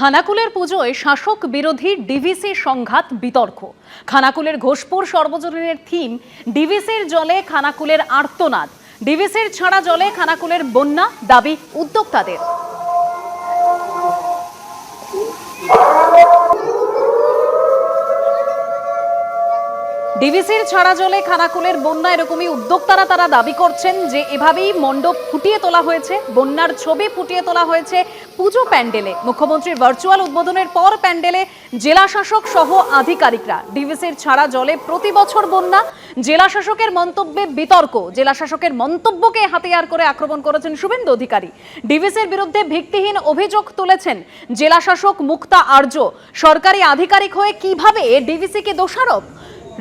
খানাকুলের পুজোয় শাসক বিরোধী ডিভিসি সংঘাত বিতর্ক। খানাকুলের ঘোষপুর সর্বজনীনের থিম, ডিভিসির জলে খানাকুলের আর্তনাদ। ডিভিসির ছাড়া জলে খানাকুলের বন্যা, দাবি উদ্যোক্তাদের। ডিভিসির ছাড়া জলে খানাকুলের বন্যা এরকমই উদ্যোক্তারা তারা দাবি করছেন যে এভাবেই মণ্ডপ ফুটিয়ে তোলা হয়েছে, বন্যার ছবি ফুটিয়ে তোলা হয়েছে পুজো প্যান্ডেলে। মুখ্যমন্ত্রীর ভার্চুয়াল উদ্বোধনের পর প্যান্ডেলে জেলা শাসক সহ আধিকারিকরা। ডিভিসির ছাড়া জলে প্রতি বছর বন্যা জেলা শাসকের মন্তব্যে বিতর্ক। জেলা শাসকের মন্তব্যকে হাতিয়ার করে আক্রমণ করেছেন শুভেন্দু অধিকারী। ডিভিসির বিরুদ্ধে ভিত্তিহীন অভিযোগ তুলেছেন জেলা শাসক মুক্তা আর্য। সরকারি আধিকারিক হয়ে কীভাবে ডিভিসিকে দোষারোপ?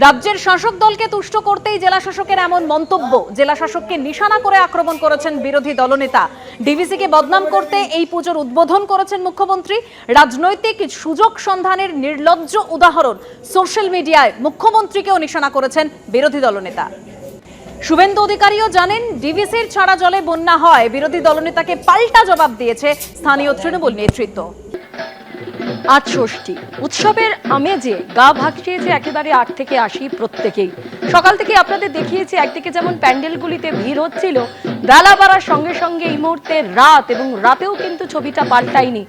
রাজ্যের শাসক দলকে তুষ্ট করতেই জেলা শাসকের এমন মন্তব্য। জেলা শাসককে নিশানা করে আক্রমণ করেছেন বিরোধী দলনেতা। ডিভিসিকে বদনাম করতে এই পুজোর উদ্বোধন করেছেন মুখ্যমন্ত্রী। রাজনৈতিক সুযোগ সন্ধানের নির্লজ্জ উদাহরণ সোশ্যাল মিডিয়ায় মুখ্যমন্ত্রীকেও নিশানা করেছেন বিরোধী দলনেতা। শুভেন্দু অধিকারীও জানেন, ডিভিসির ছাড়া জলে বন্যা হয়। বিরোধী দলনেতাকে পাল্টা জবাব দিয়েছে স্থানীয় তৃণমূল নেতৃত্ব। আজ ষষ্ঠী উৎসবের আমেজে গা ভাসিয়েছে একেবারে আট থেকে আশি প্রত্যেকেই। সকাল থেকে আপনাদের দেখিয়েছি, একদিকে যেমন প্যান্ডেলগুলিতে ভিড় হচ্ছিল, বেলা বাড়ার সঙ্গে সঙ্গে এই মুহূর্তে রাত এবং রাতেও কিন্তু ছবিটা পাল্টায়নি।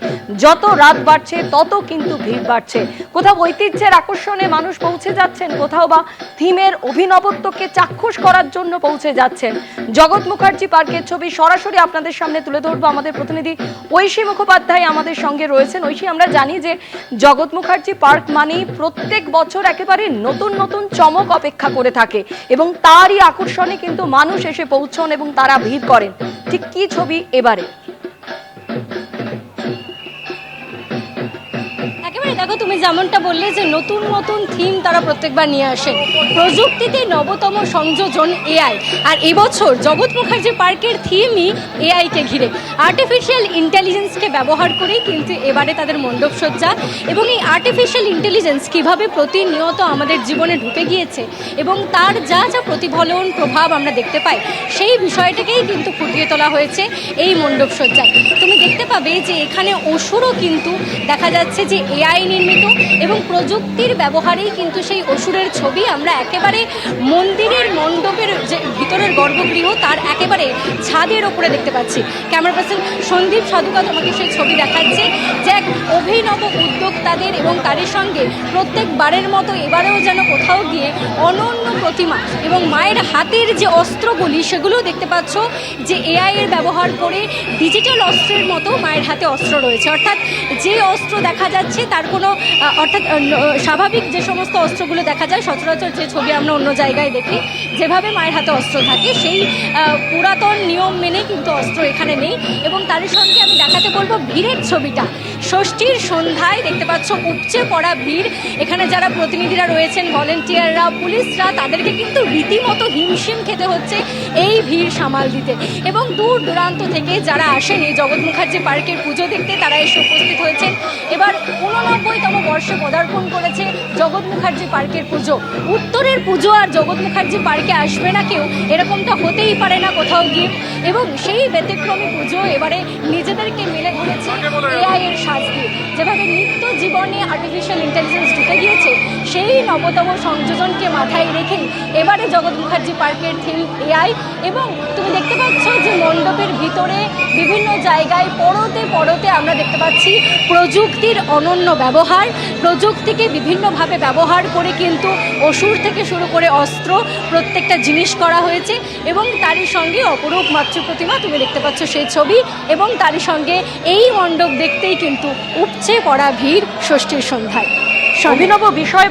যত রাত বাড়ছে, তত কিন্তু ভিড় বাড়ছে। কোথাও ঐতিহ্যের আকর্ষণে মানুষ পৌঁছে যাচ্ছেন, কোথাও বা থিমের অভিনবত্বকে চাক্ষুষ করার জন্য পৌঁছে যাচ্ছেন। জগৎ মুখার্জি পার্কের ছবি সরাসরি আপনাদের সামনে তুলে ধরবো। আমাদের প্রতিনিধি ঐশী মুখোপাধ্যায় আমাদের সঙ্গে রয়েছেন। ঐশী, আমরা জানি যে জগৎ মুখার্জি পার্ক মানেই প্রত্যেক বছর একেবারে নতুন নতুন চমক অপেক্ষা করে থাকে এবং তারই আকর্ষণে কিন্তু মানুষ এসে পৌঁছন এবং তারা ভিড় করেন। ঠিক কি ছবি এবারে? দেখো, তুমি যেমনটা বললে যে নতুন নতুন থিম তারা প্রত্যেকবার নিয়ে আসে। প্রযুক্তিতে নবতম সংযোজন এআই আর এবছর জগৎ মুখার্জি পার্কের থিমই এআইকে ঘিরে। আর্টিফিশিয়াল ইন্টেলিজেন্সকে ব্যবহার করেই কিন্তু এবারে তাদের মণ্ডপ সজ্জা। এবং এই আর্টিফিশিয়াল ইন্টেলিজেন্স কীভাবে প্রতিনিয়ত আমাদের জীবনে ঢুকে গিয়েছে এবং তার যা যা প্রতিফলন, প্রভাব আমরা দেখতে পাই, সেই বিষয়টাকেই কিন্তু ফুটিয়ে তোলা হয়েছে এই মণ্ডপ সজ্জায়। তুমি দেখতে পাবে যে এখানে অসুরও কিন্তু দেখা যাচ্ছে যে এআই নির্মিত এবং প্রযুক্তির ব্যবহারেই কিন্তু সেই অসুরের ছবি। আমরা একেবারে মন্দিরের মণ্ডপের যে ভিতরের গর্ভগৃহ, তার একেবারে ছাদের ওপরে দেখতে পাচ্ছি। ক্যামেরা পার্সন সন্দীপ সাধুকা তোমাকে সেই ছবি দেখাচ্ছে। যে এক উদ্যোক্তাদের এবং তারই সঙ্গে প্রত্যেকবারের মতো এবারেও যেন কোথাও গিয়ে অনন্য প্রতিমা এবং মায়ের হাতের যে অস্ত্রগুলি সেগুলোও দেখতে পাচ্ছ যে এআই এর ব্যবহার করে ডিজিটাল অস্ত্রের মতো মায়ের হাতে অস্ত্র রয়েছে। অর্থাৎ যে অস্ত্র দেখা যাচ্ছে, তার কোনো অর্থাৎ স্বাভাবিক যে সমস্ত অস্ত্রগুলো দেখা যায়, সচরাচর যে ছবি আমরা অন্য জায়গায় দেখি, যেভাবে মায়ের হাতে অস্ত্র থাকে, সেই পুরাতন নিয়ম মেনে কিন্তু অস্ত্র এখানে নেই এবং তার সঙ্গে আমি দেখাতে বলব ভিড়ের ছবিটা। ষষ্ঠীর সন্ধ্যায় দেখতে পাচ্ছ উপচে পড়া ভিড়। এখানে যারা প্রতিনিধিরা রয়েছেন, ভলেন্টিয়াররা, পুলিশরা, তাদেরকে কিন্তু রীতিমতো হিমশিম খেতে হচ্ছে এই ভিড় সামাল দিতে। এবং দূর দূরান্ত থেকে যারা আসেন এই জগৎ মুখার্জি পার্কের পুজো দেখতে, তারা এসে উপস্থিত হয়েছেন। এবার উননব্বইতম বর্ষে পদার্পণ করেছে জগৎ মুখার্জি পার্কের পুজো। উত্তরের পুজো আর জগৎ মুখার্জি পার্কে আসবে না কেউ, এরকমটা হতেই পারে না কোথাও গিয়ে। এবং সেই ব্যতিক্রমী পুজো এবারে নিজেদেরকে মেলে ধরেছে এআই এর সাজ যেভাবে নিত্য জীবনে আর্টিফিশিয়াল ইন্টেলিজেন্স ঢুকে গিয়েছে, সেই নবতম সংযোজনকে মাথায় রেখেই এবারে জগৎ মুখার্জি পার্কের থিম এআই এবং তুমি দেখতে পাচ্ছ যে মণ্ডপের ভিতরে বিভিন্ন জায়গায় পরতে পরতে আমরা দেখতে পাচ্ছি প্রযুক্তির অনন্য ব্যবহার। প্রযুক্তিকে বিভিন্নভাবে ব্যবহার করে কিন্তু অসুর থেকে শুরু করে অস্ত্র প্রত্যেকটা জিনিস করা হয়েছে এবং তারই সঙ্গে অপরূপ মাতৃ প্রতিমা তুমি দেখতে পাচ্ছ সেই ছবি এবং তারই সঙ্গে এই মণ্ডপ দেখতেই কিন্তু উপচে পড়া ভিড় ষষ্ঠীর সন্ধ্যায়। অভিনব বিষয়